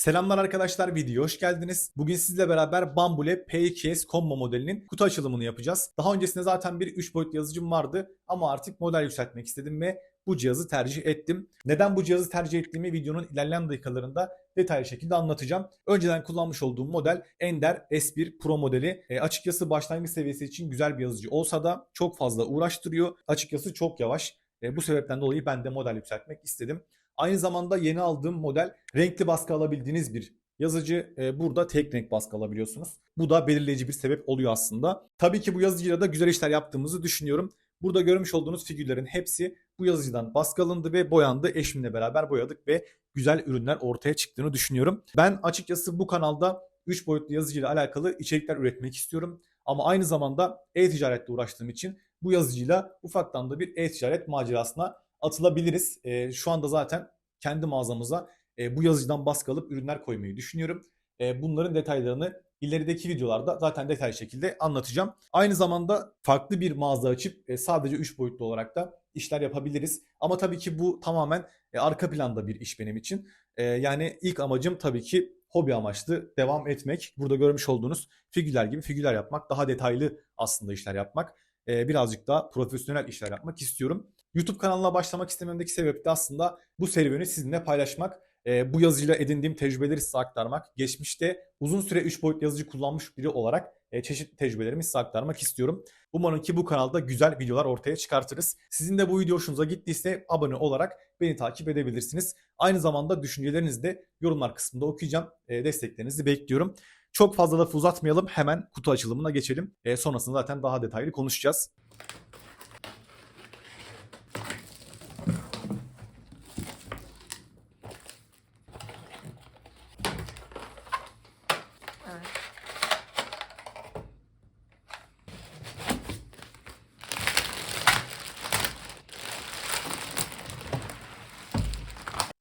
Selamlar arkadaşlar videoya hoş geldiniz. Bugün sizle beraber Bambule P2S Combo modelinin kutu açılımını yapacağız. Daha öncesinde zaten bir 3 boyutlu yazıcım vardı ama artık model yükseltmek istedim ve bu cihazı tercih ettim. Neden bu cihazı tercih ettiğimi videonun ilerleyen dakikalarında detaylı şekilde anlatacağım. Önceden kullanmış olduğum model Ender S1 Pro modeli. E, açıkçası başlangıç seviyesi için güzel bir yazıcı olsa da çok fazla uğraştırıyor. Açıkçası çok yavaş. E, bu sebepten dolayı ben de model yükseltmek istedim. Aynı zamanda yeni aldığım model renkli baskı alabildiğiniz bir yazıcı. E, burada tek renk baskı alabiliyorsunuz. Bu da belirleyici bir sebep oluyor aslında. Tabii ki bu yazıcıyla da güzel işler yaptığımızı düşünüyorum. Burada görmüş olduğunuz figürlerin hepsi bu yazıcıdan baskı alındı ve boyandı. Eşimle beraber boyadık ve güzel ürünler ortaya çıktığını düşünüyorum. Ben açıkçası bu kanalda 3 boyutlu yazıcıyla alakalı içerikler üretmek istiyorum. Ama aynı zamanda e-ticaretle uğraştığım için bu yazıcıyla ufaktan da bir e-ticaret macerasına atılabiliriz. E, şu anda zaten kendi mağazamıza e, bu yazıcıdan baskı alıp ürünler koymayı düşünüyorum. E, bunların detaylarını ilerideki videolarda zaten detaylı şekilde anlatacağım. Aynı zamanda farklı bir mağaza açıp e, sadece 3 boyutlu olarak da işler yapabiliriz. Ama tabii ki bu tamamen e, arka planda bir iş benim için. E, yani ilk amacım tabii ki hobi amaçlı devam etmek. Burada görmüş olduğunuz figürler gibi figürler yapmak, daha detaylı aslında işler yapmak. E, birazcık daha profesyonel işler yapmak istiyorum. YouTube kanalına başlamak istememdeki sebep de aslında bu serüveni sizinle paylaşmak. E, bu yazıyla edindiğim tecrübeleri size aktarmak. Geçmişte uzun süre 3 boyutlu yazıcı kullanmış biri olarak e, çeşitli tecrübelerimi size aktarmak istiyorum. Umarım ki bu kanalda güzel videolar ortaya çıkartırız. Sizin de bu video hoşunuza gittiyse abone olarak beni takip edebilirsiniz. Aynı zamanda düşüncelerinizi de yorumlar kısmında okuyacağım. E, desteklerinizi bekliyorum. Çok fazla lafı uzatmayalım. Hemen kutu açılımına geçelim. E, sonrasında zaten daha detaylı konuşacağız.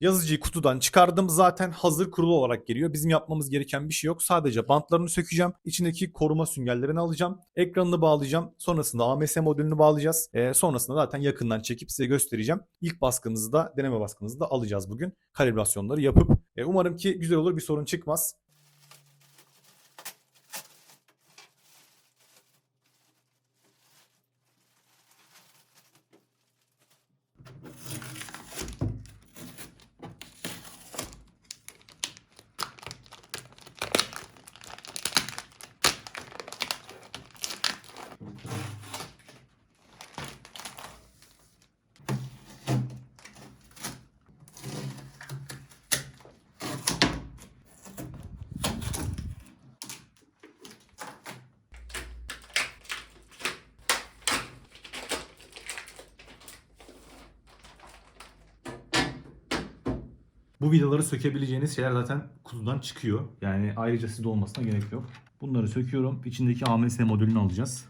Yazıcıyı kutudan çıkardım. Zaten hazır kurulu olarak geliyor. Bizim yapmamız gereken bir şey yok. Sadece bantlarını sökeceğim. İçindeki koruma süngerlerini alacağım. Ekranını bağlayacağım. Sonrasında AMS modülünü bağlayacağız. Ee, sonrasında zaten yakından çekip size göstereceğim. İlk baskımızı da deneme baskımızı da alacağız bugün. Kalibrasyonları yapıp. Ee, umarım ki güzel olur bir sorun çıkmaz. Bu vidaları sökebileceğiniz şeyler zaten kutudan çıkıyor. Yani ayrıca sizde olmasına gerek yok. Bunları söküyorum. İçindeki AMS modülünü alacağız.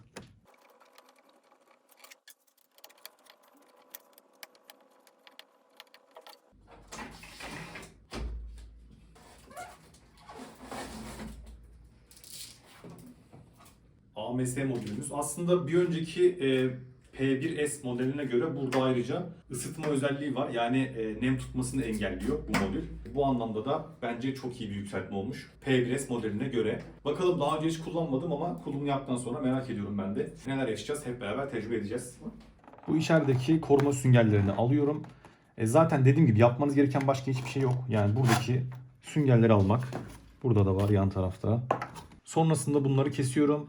AMS modülümüz. Aslında bir önceki e, P1S modeline göre burada ayrıca ısıtma özelliği var. Yani e, nem tutmasını engelliyor bu modül. Bu anlamda da bence çok iyi bir yükseltme olmuş. P1S modeline göre. Bakalım daha önce hiç kullanmadım ama kullanım yaptıktan sonra merak ediyorum ben de. Neler yaşayacağız hep beraber tecrübe edeceğiz. Bu içerideki koruma süngerlerini alıyorum. E, zaten dediğim gibi yapmanız gereken başka hiçbir şey yok. Yani buradaki süngerleri almak. Burada da var yan tarafta. Sonrasında bunları kesiyorum.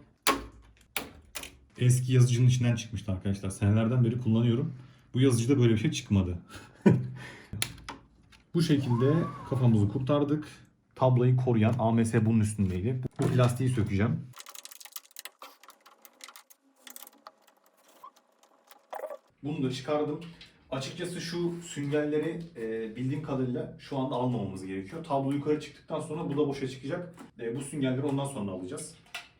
Eski yazıcının içinden çıkmıştı arkadaşlar. Senelerden beri kullanıyorum. Bu yazıcıda böyle bir şey çıkmadı. Bu şekilde kafamızı kurtardık. Tablayı koruyan AMS bunun üstündeydi. Bu plastiği sökeceğim. Bunu da çıkardım. Açıkçası şu süngerleri e, bildiğim kadarıyla şu anda almamamız gerekiyor. Tablo yukarı çıktıktan sonra bu da boşa çıkacak. E, bu süngerleri ondan sonra alacağız.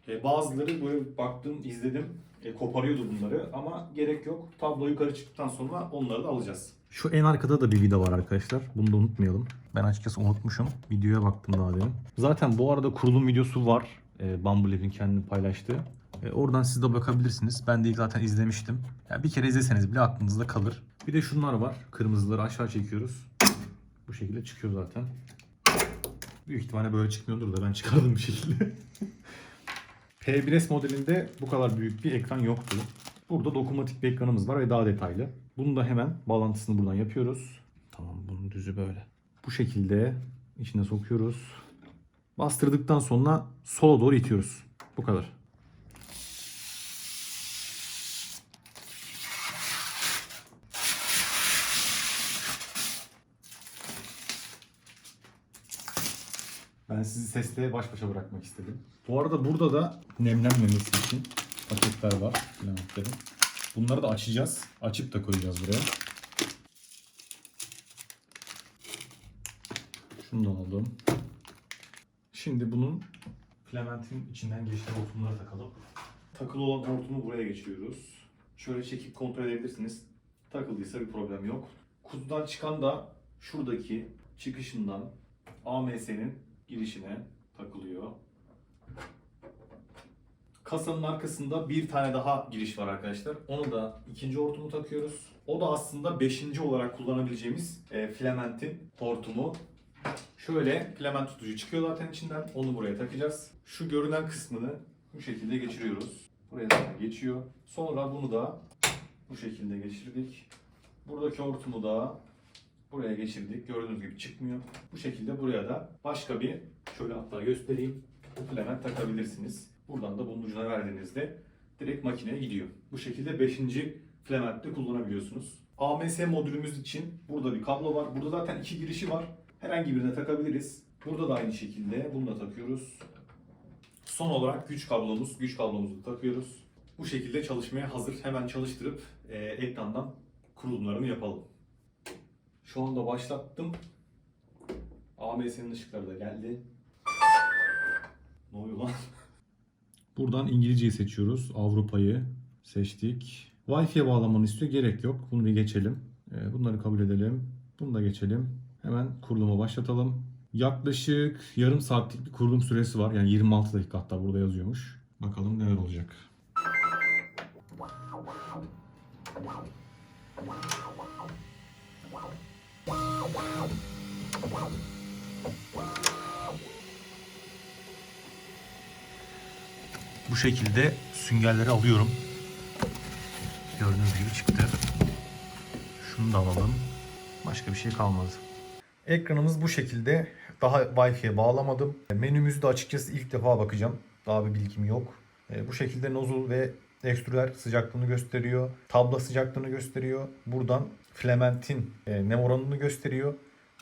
E, bazıları böyle baktım, izledim, e, koparıyordu bunları ama gerek yok. Tablo yukarı çıktıktan sonra onları da alacağız. Şu en arkada da bir vida var arkadaşlar. Bunu da unutmayalım. Ben açıkçası unutmuşum. Videoya baktım daha demin. Zaten bu arada kurulum videosu var. E, Bambulev'in kendini paylaştığı. E, oradan siz de bakabilirsiniz. Ben de zaten izlemiştim. Yani bir kere izleseniz bile aklınızda kalır. Bir de şunlar var. Kırmızıları aşağı çekiyoruz. Bu şekilde çıkıyor zaten. Büyük ihtimalle böyle çıkmıyordur da ben çıkardım bir şekilde. P1S modelinde bu kadar büyük bir ekran yoktu. Burada dokunmatik bir ekranımız var ve daha detaylı. Bunu da hemen bağlantısını buradan yapıyoruz. Tamam bunun düzü böyle. Bu şekilde içine sokuyoruz. Bastırdıktan sonra sola doğru itiyoruz. Bu kadar. Ben sizi sesle baş başa bırakmak istedim. Bu arada burada da nemlenmemesi için paketler var. Filamentlerin. Bunları da açacağız. Açıp da koyacağız buraya. Şunu da aldım. Şimdi bunun filamentin içinden geçen hortumları takalım. Takılı olan hortumu buraya geçiriyoruz. Şöyle çekip kontrol edebilirsiniz. Takıldıysa bir problem yok. Kutudan çıkan da şuradaki çıkışından AMS'nin girişine takılıyor. Kasanın arkasında bir tane daha giriş var arkadaşlar. Onu da ikinci hortumu takıyoruz. O da aslında beşinci olarak kullanabileceğimiz e, filamentin hortumu. Şöyle filament tutucu çıkıyor zaten içinden. Onu buraya takacağız. Şu görünen kısmını bu şekilde geçiriyoruz. Buraya da geçiyor. Sonra bunu da bu şekilde geçirdik. Buradaki hortumu da buraya geçirdik. Gördüğünüz gibi çıkmıyor. Bu şekilde buraya da başka bir şöyle hatta göstereyim. Bu filament takabilirsiniz. Buradan da bunun ucuna verdiğinizde direkt makineye gidiyor. Bu şekilde 5. filamentte kullanabiliyorsunuz. AMS modülümüz için burada bir kablo var. Burada zaten iki girişi var. Herhangi birine takabiliriz. Burada da aynı şekilde bunu da takıyoruz. Son olarak güç kablomuz. Güç kablomuzu takıyoruz. Bu şekilde çalışmaya hazır. Hemen çalıştırıp e, ekrandan kurulumlarını yapalım. Şu anda başlattım. AMS'nin ışıkları da geldi. Ne oluyor lan? Buradan İngilizceyi seçiyoruz. Avrupa'yı seçtik. Wi-Fi'ye bağlamanı istiyor. Gerek yok. Bunu bir geçelim. Ee, Bunları kabul edelim. Bunu da geçelim. Hemen kuruluma başlatalım. Yaklaşık yarım saatlik bir kurulum süresi var. Yani 26 dakika hatta burada yazıyormuş. Bakalım neler olacak. Bu şekilde süngerleri alıyorum. Gördüğünüz gibi çıktı. Şunu da alalım. Başka bir şey kalmadı. Ekranımız bu şekilde. Daha Wi-Fi'ye bağlamadım. Menümüzü de açıkçası ilk defa bakacağım. Daha bir bilgim yok. E, bu şekilde nozul ve ekstrüler sıcaklığını gösteriyor. Tabla sıcaklığını gösteriyor. Buradan filamentin e, nem oranını gösteriyor.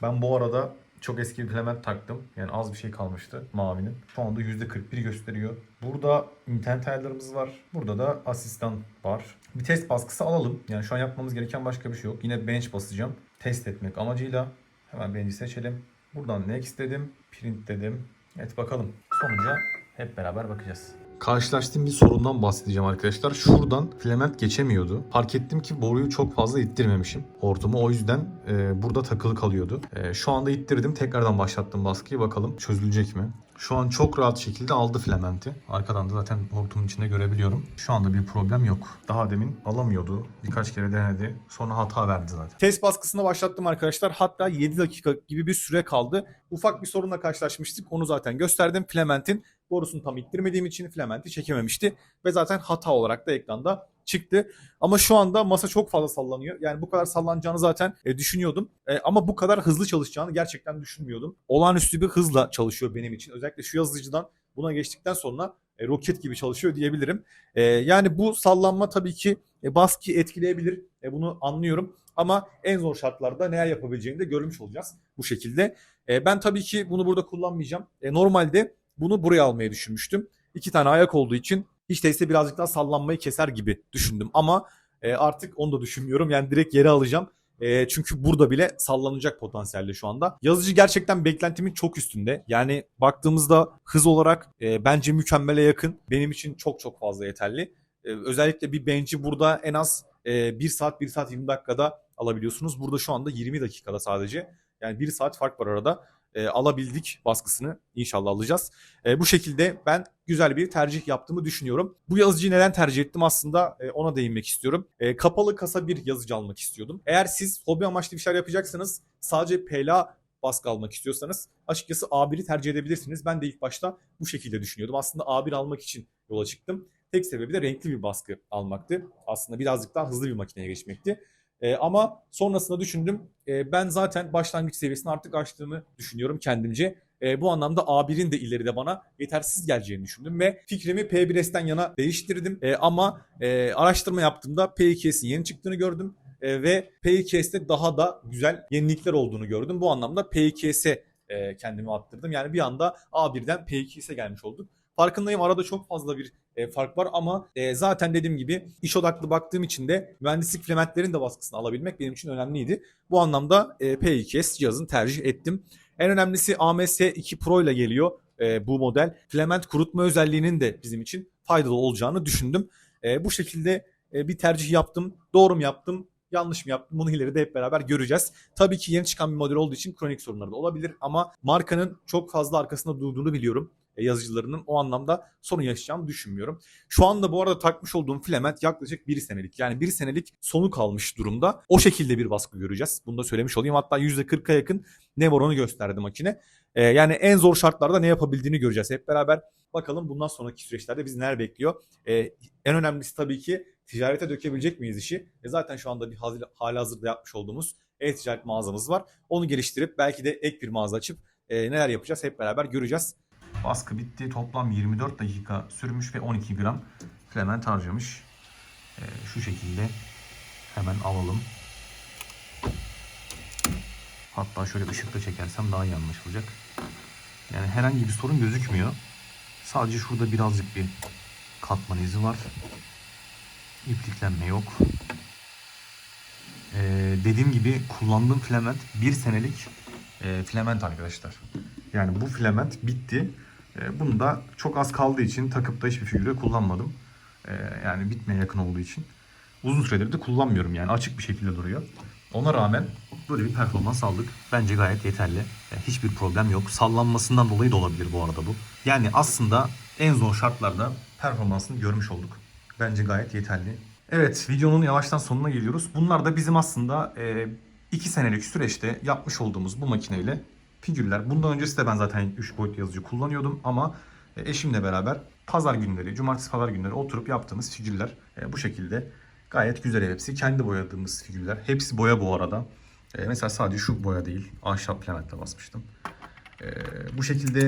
Ben bu arada çok eski bir filament taktım. Yani az bir şey kalmıştı mavinin. Şu anda %41 gösteriyor. Burada internet ayarlarımız var. Burada da asistan var. Bir test baskısı alalım. Yani şu an yapmamız gereken başka bir şey yok. Yine bench basacağım. Test etmek amacıyla. Hemen bench'i seçelim. Buradan next dedim. Print dedim. Evet bakalım. Sonuca hep beraber bakacağız. Karşılaştığım bir sorundan bahsedeceğim arkadaşlar. Şuradan filament geçemiyordu. Fark ettim ki boruyu çok fazla ittirmemişim. Hortumu o yüzden e, burada takılı kalıyordu. E, şu anda ittirdim. Tekrardan başlattım baskıyı. Bakalım çözülecek mi? Şu an çok rahat şekilde aldı filamenti. Arkadan da zaten hortumun içinde görebiliyorum. Şu anda bir problem yok. Daha demin alamıyordu. Birkaç kere denedi. Sonra hata verdi zaten. Test baskısını başlattım arkadaşlar. Hatta 7 dakika gibi bir süre kaldı. Ufak bir sorunla karşılaşmıştık. Onu zaten gösterdim. Filamentin borusunu tam ittirmediğim için filamenti çekememişti. Ve zaten hata olarak da ekranda çıktı. Ama şu anda masa çok fazla sallanıyor. Yani bu kadar sallanacağını zaten e, düşünüyordum. E, ama bu kadar hızlı çalışacağını gerçekten düşünmüyordum. Olağanüstü bir hızla çalışıyor benim için. Özellikle şu yazıcıdan buna geçtikten sonra e, roket gibi çalışıyor diyebilirim. E, yani bu sallanma tabii ki e, baskıyı etkileyebilir. E, bunu anlıyorum. Ama en zor şartlarda neler yapabileceğini de görmüş olacağız bu şekilde. E, ben tabii ki bunu burada kullanmayacağım. E, normalde bunu buraya almayı düşünmüştüm. İki tane ayak olduğu için hiç değilse birazcık daha sallanmayı keser gibi düşündüm. Ama e, artık onu da düşünmüyorum. Yani direkt yere alacağım. E, çünkü burada bile sallanacak potansiyelde şu anda. Yazıcı gerçekten beklentimin çok üstünde. Yani baktığımızda hız olarak e, bence mükemmele yakın. Benim için çok çok fazla yeterli. E, özellikle bir bench'i burada en az e, 1 saat 1 saat 20 dakikada alabiliyorsunuz. Burada şu anda 20 dakikada sadece. Yani 1 saat fark var arada. E, alabildik baskısını inşallah alacağız. E, bu şekilde ben güzel bir tercih yaptığımı düşünüyorum. Bu yazıcıyı neden tercih ettim aslında e, ona değinmek istiyorum. E, kapalı kasa bir yazıcı almak istiyordum. Eğer siz hobi amaçlı bir şeyler yapacaksanız sadece PLA baskı almak istiyorsanız açıkçası A1'i tercih edebilirsiniz. Ben de ilk başta bu şekilde düşünüyordum. Aslında A1 almak için yola çıktım. Tek sebebi de renkli bir baskı almaktı. Aslında birazcık daha hızlı bir makineye geçmekti. Ee, ama sonrasında düşündüm. Ee, ben zaten başlangıç seviyesini artık aştığımı düşünüyorum kendimce. Ee, bu anlamda A1'in de ileride bana yetersiz geleceğini düşündüm ve fikrimi P1S'ten yana değiştirdim. Ee, ama e, araştırma yaptığımda P2S'in yeni çıktığını gördüm E, ve P2S'te daha da güzel yenilikler olduğunu gördüm. Bu anlamda P2S'e e, kendimi attırdım. Yani bir anda A1'den P2S'e gelmiş olduk. Farkındayım arada çok fazla bir e, fark var ama e, zaten dediğim gibi iş odaklı baktığım için de mühendislik filamentlerin de baskısını alabilmek benim için önemliydi. Bu anlamda e, P2S cihazını tercih ettim. En önemlisi AMS2 Pro ile geliyor e, bu model. Filament kurutma özelliğinin de bizim için faydalı olacağını düşündüm. Bu şekilde bir tercih yaptım. Doğru mu yaptım? Yanlış mı yaptım? Bunu ileride hep beraber göreceğiz. Tabii ki yeni çıkan bir model olduğu için kronik sorunları da olabilir ama markanın çok fazla arkasında durduğunu biliyorum yazıcılarının o anlamda sorun yaşayacağımı düşünmüyorum. Şu anda bu arada takmış olduğum filament yaklaşık 1 senelik. Yani 1 senelik sonu kalmış durumda. O şekilde bir baskı göreceğiz. Bunu da söylemiş olayım. Hatta %40'a yakın ne var onu gösterdi makine. Ee, yani en zor şartlarda ne yapabildiğini göreceğiz. Hep beraber bakalım bundan sonraki süreçlerde bizi neler bekliyor. Ee, en önemlisi tabii ki ticarete dökebilecek miyiz işi? E zaten şu anda bir hali hazırda yapmış olduğumuz e-ticaret mağazamız var. Onu geliştirip belki de ek bir mağaza açıp e, neler yapacağız hep beraber göreceğiz. Baskı bitti. Toplam 24 dakika sürmüş ve 12 gram filament harcamış. Ee, şu şekilde hemen alalım. Hatta şöyle ışıkta çekersem daha iyi anlaşılacak. Yani herhangi bir sorun gözükmüyor. Sadece şurada birazcık bir katman izi var. İpliklenme yok. Ee, dediğim gibi kullandığım filament bir senelik e, filament arkadaşlar. Yani bu filament bitti. E, bunu da çok az kaldığı için takıp da hiçbir figüre kullanmadım. E, yani bitmeye yakın olduğu için. Uzun süredir de kullanmıyorum yani açık bir şekilde duruyor. Ona rağmen böyle bir performans aldık. Bence gayet yeterli. Yani hiçbir problem yok. Sallanmasından dolayı da olabilir bu arada bu. Yani aslında en zor şartlarda performansını görmüş olduk. Bence gayet yeterli. Evet videonun yavaştan sonuna geliyoruz. Bunlar da bizim aslında 2 e, senelik süreçte yapmış olduğumuz bu makineyle figürler. Bundan öncesi de ben zaten 3 boyut yazıcı kullanıyordum ama e, eşimle beraber pazar günleri, cumartesi pazar günleri oturup yaptığımız figürler e, bu şekilde gayet güzel hepsi. Kendi boyadığımız figürler. Hepsi boya bu arada. E, mesela sadece şu boya değil. Ahşap planetle basmıştım. Bu şekilde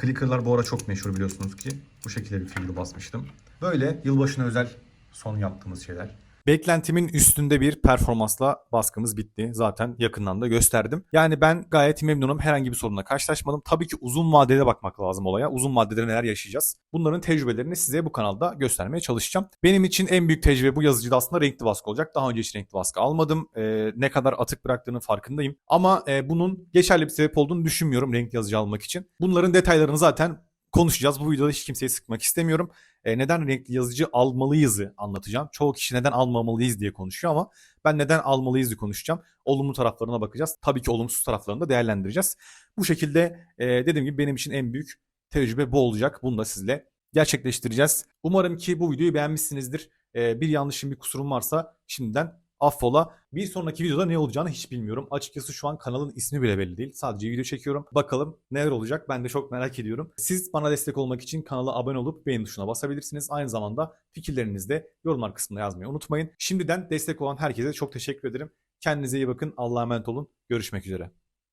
clicker'lar bu ara çok meşhur biliyorsunuz ki. Bu şekilde bir figür basmıştım. Böyle yılbaşına özel son yaptığımız şeyler. Beklentimin üstünde bir performansla baskımız bitti. Zaten yakından da gösterdim. Yani ben gayet memnunum. Herhangi bir sorunla karşılaşmadım. Tabii ki uzun vadede bakmak lazım olaya. Uzun vadede neler yaşayacağız? Bunların tecrübelerini size bu kanalda göstermeye çalışacağım. Benim için en büyük tecrübe bu yazıcıda aslında renkli baskı olacak. Daha önce hiç renkli baskı almadım. Ee, ne kadar atık bıraktığının farkındayım. Ama e, bunun geçerli bir sebep olduğunu düşünmüyorum renkli yazıcı almak için. Bunların detaylarını zaten konuşacağız. Bu videoda hiç kimseyi sıkmak istemiyorum. E, neden renkli yazıcı almalıyızı anlatacağım. Çoğu kişi neden almamalıyız diye konuşuyor ama ben neden almalıyız diye konuşacağım. Olumlu taraflarına bakacağız. Tabii ki olumsuz taraflarını da değerlendireceğiz. Bu şekilde e, dediğim gibi benim için en büyük tecrübe bu olacak. Bunu da sizle gerçekleştireceğiz. Umarım ki bu videoyu beğenmişsinizdir. E, bir yanlışım bir kusurum varsa şimdiden affola. Bir sonraki videoda ne olacağını hiç bilmiyorum. Açıkçası şu an kanalın ismi bile belli değil. Sadece video çekiyorum. Bakalım neler olacak ben de çok merak ediyorum. Siz bana destek olmak için kanala abone olup beğen tuşuna basabilirsiniz. Aynı zamanda fikirlerinizi de yorumlar kısmına yazmayı unutmayın. Şimdiden destek olan herkese çok teşekkür ederim. Kendinize iyi bakın. Allah'a emanet olun. Görüşmek üzere.